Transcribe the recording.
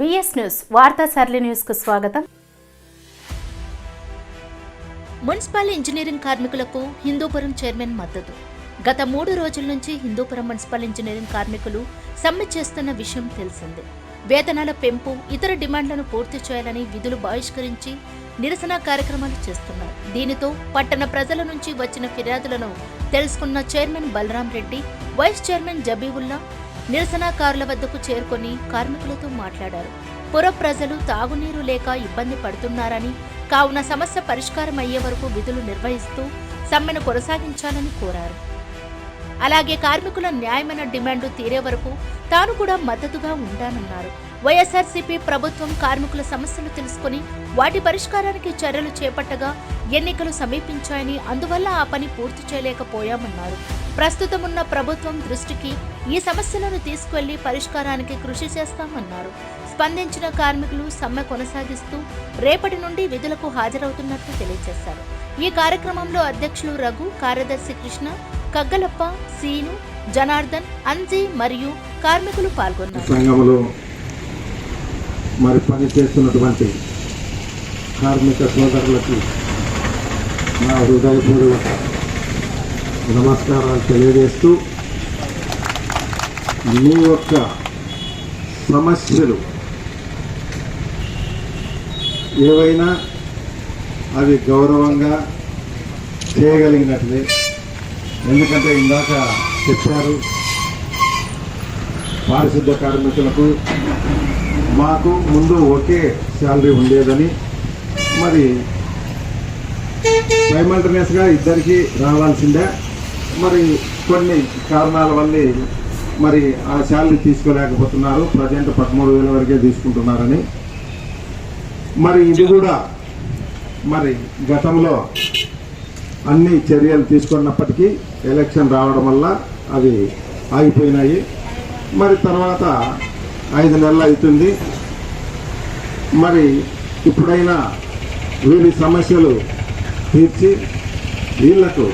VS news వార్తా సరళి న్యూస్కు స్వాగతం. మున్సిపల్ ఇంజనీరింగ్ కార్మికులకు హిందూపురం చైర్మన్ మద్దతు. గత మూడు రోజుల నుంచి హిందూపురం మున్సిపల్ ఇంజనీరింగ్ కార్మికులు సమ్మె చేస్తున్న విషయం తెలిసిందే. వేతనాల పెంపు ఇతర డిమాండ్లను పూర్తి చేయాలని విధులు బహిష్కరించి నిరసన కార్యక్రమాలు చేస్తున్నారు. దీనితో పట్టణ ప్రజల నుంచి వచ్చిన ఫిర్యాదులను తెలుసుకున్న chairman Balaram Reddy vice chairman Jabiulla నిరసనకారుల వద్దకు చేరుకొని కార్మికులతో మాట్లాడారు. పుర ప్రజలు తాగునీరు లేక ఇబ్బంది పడుతున్నారని కావున సమస్య పరిష్కారం అయ్యే వరకు విధులు నిర్వహిస్తూ సమ్మెను కొనసాగించాలని కోరారు. అలాగే కార్మికుల న్యాయమైన డిమాండ్ తీరే వరకు తాను కూడా మద్దతుగా ఉంటానన్నారు. వైఎస్ఆర్సీపీ ప్రభుత్వం కార్మికుల సమస్యలు తెలుసుకుని వాటి పరిష్కారానికి చర్యలు చేపట్టగా ఎన్నికలు సమీపించాయని అందువల్ల ఆ పని పూర్తి చేయలేకపోయామన్నారు. ప్రస్తుతం ఉన్న ప్రభుత్వం దృష్టికి ఈ సమస్యలను తీసుకెళ్ళి పరిష్కారానికి కృషి చేస్తామన్నారు. స్పందించిన కార్మికులు సమ్మె కొనసాగిస్తూ రేపటి నుండి విధులకు హాజరవుతున్నట్లు తెలియజేశారు. ఈ కార్యక్రమంలో అధ్యక్షులు రఘు కార్యదర్శి కృష్ణ కగ్గలప్ప సీను జనార్దన్ అంజీ మరియు కార్మికులు పాల్గొన్నారు. మరి పని చేస్తున్నటువంటి కార్మిక సోదరులకి నా హృదయపూర్వక నమస్కారాలు తెలియజేస్తూ మీ యొక్క సమస్యలు ఏవైనా అవి గౌరవంగా చేయగలిగినట్లే. ఎందుకంటే ఇందాక చెప్పారు పారిశుద్ధ కార్మికులకు మాకు ముందు ఒకే శాలరీ ఉండేదని మరి సైమల్టనేస్గా ఇద్దరికి రావాల్సిందే. మరి కొన్ని కారణాల వల్ల మరి ఆ శాలరీ తీసుకోలేకపోతున్నారు. ప్రజెంట్ పదమూడు వేల వరకే తీసుకుంటున్నారని. మరి ఇది కూడా మరి గతంలో అన్ని చర్యలు తీసుకున్నప్పటికీ ఎలక్షన్ రావడం వల్ల అవి ఆగిపోయినాయి. మరి తర్వాత ఐదు నెలలు అవుతుంది. మరి ఇప్పుడైనా వీరి సమస్యలు తీర్చి వీళ్ళకు